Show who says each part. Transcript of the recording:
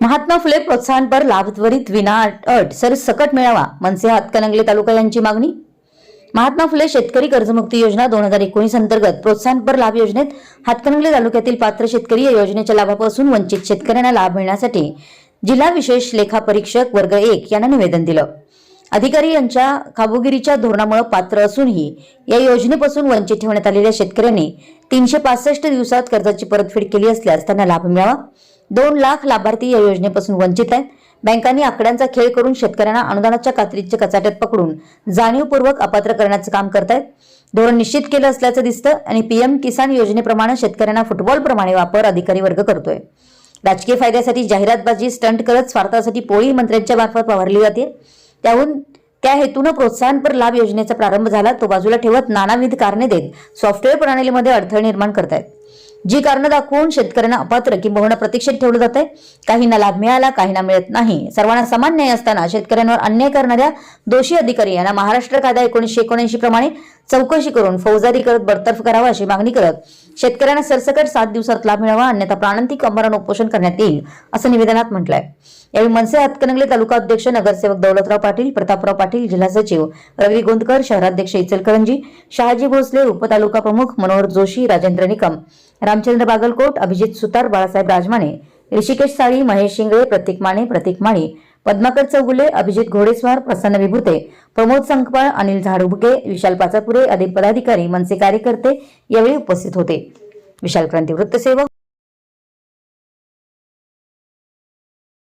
Speaker 1: महात्मा फुले प्रोत्साहनपर लाभ त्वरित विना अट सर सकट मिळावा मनसे हातकणंगले तालुका यांची मागणी. महात्मा फुले शेतकरी कर्जमुक्ती योजना दोन हजार एकोणीस अंतर्गत प्रोत्साहनपर लाभ योजनेत हातकणंगले तालुक्यातील पात्र शेतकरी या योजनेच्या लाभापासून वंचित शेतकऱ्यांना लाभ मिळण्यासाठी जिल्हा विशेष लेखा परीक्षक वर्ग एक यांना निवेदन दिलं. अधिकारी यांच्या काबुगिरीच्या धोरणामुळे पात्र असूनही या योजनेपासून वंचित ठेवण्यात आलेल्या शेतकऱ्यांनी तीनशे पासष्ट दिवसात कर्जाची परतफेड केली असल्यास त्यांना लाभ मिळावा. दोन लाख लाभार्थी या योजनेपासून वंचित आहेत. बँकांनी आकड्यांचा खेळ करून शेतकऱ्यांना अनुदानाच्या कात्रीच्या कचाट्यात पकडून जाणीवपूर्वक अपात्र करण्याचं काम करतायत. धोरण निश्चित केलं असल्याचं दिसतं आणि पीएम किसान योजनेप्रमाणे शेतकऱ्यांना फुटबॉलप्रमाणे वापर अधिकारी वर्ग करतोय. राजकीय फायद्यासाठी जाहिरातबाजी स्टंट करत स्वार्थासाठी पोळी मंत्र्यांच्या मार्फत वावरली जाते. त्याहून त्या हेतूनं प्रोत्साहनपर लाभ योजनेचा प्रारंभ झाला तो बाजूला ठेवत नानाविध कारणे देत सॉफ्टवेअर प्रणालीमध्ये अडथळे निर्माण करतायत. जी कारणं दाखवून शेतकऱ्यांना अपात्र किंबहुना प्रतीक्षेत ठेवलं जात आहे काहींना लाभ मिळाला काहींना मिळत नाही. सर्वांना समान न्याय असताना शेतकऱ्यांवर अन्याय करणाऱ्या दोषी अधिकारी यांना महाराष्ट्र कायदा एकोणीशे एकोणऐंशी प्रमाणे चौकशी करून फौजदारी करत बडतर्फ करावा अशी मागणी करत शेतकऱ्यांना सरसकट सात दिवसात लाभ मिळावा अन्यथा प्राणांतिक आमरण उपोषण करण्यात येईल असं निवेदनात म्हटलंय. यावेळी मनसे हातकणंगले तालुका अध्यक्ष नगरसेवक दौलतराव पाटील प्रतापराव पाटील जिल्हा सचिव रवी गोंदकर शहराध्यक्ष इचलकरंजी शहाजी भोसले उपतालुका प्रमुख मनोहर जोशी राजेंद्र निकम रामचंद्र बागलकोट अभिजित सुतार बाळासाहेब राजमाने ऋषिकेश साळी महेश शिंगळे प्रतीक माने प्रतीक माने पद्माकर चौगुले अभिजित घोडेस्वार प्रसन्न विभूते प्रमोद संकपाळ अनिल झाडुबगे विशाल पाचापुरे अधिक पदाधिकारी मनसे कार्यकर्ते यावेळी उपस्थित होते. विशाल क्रांती वृत्तसेवक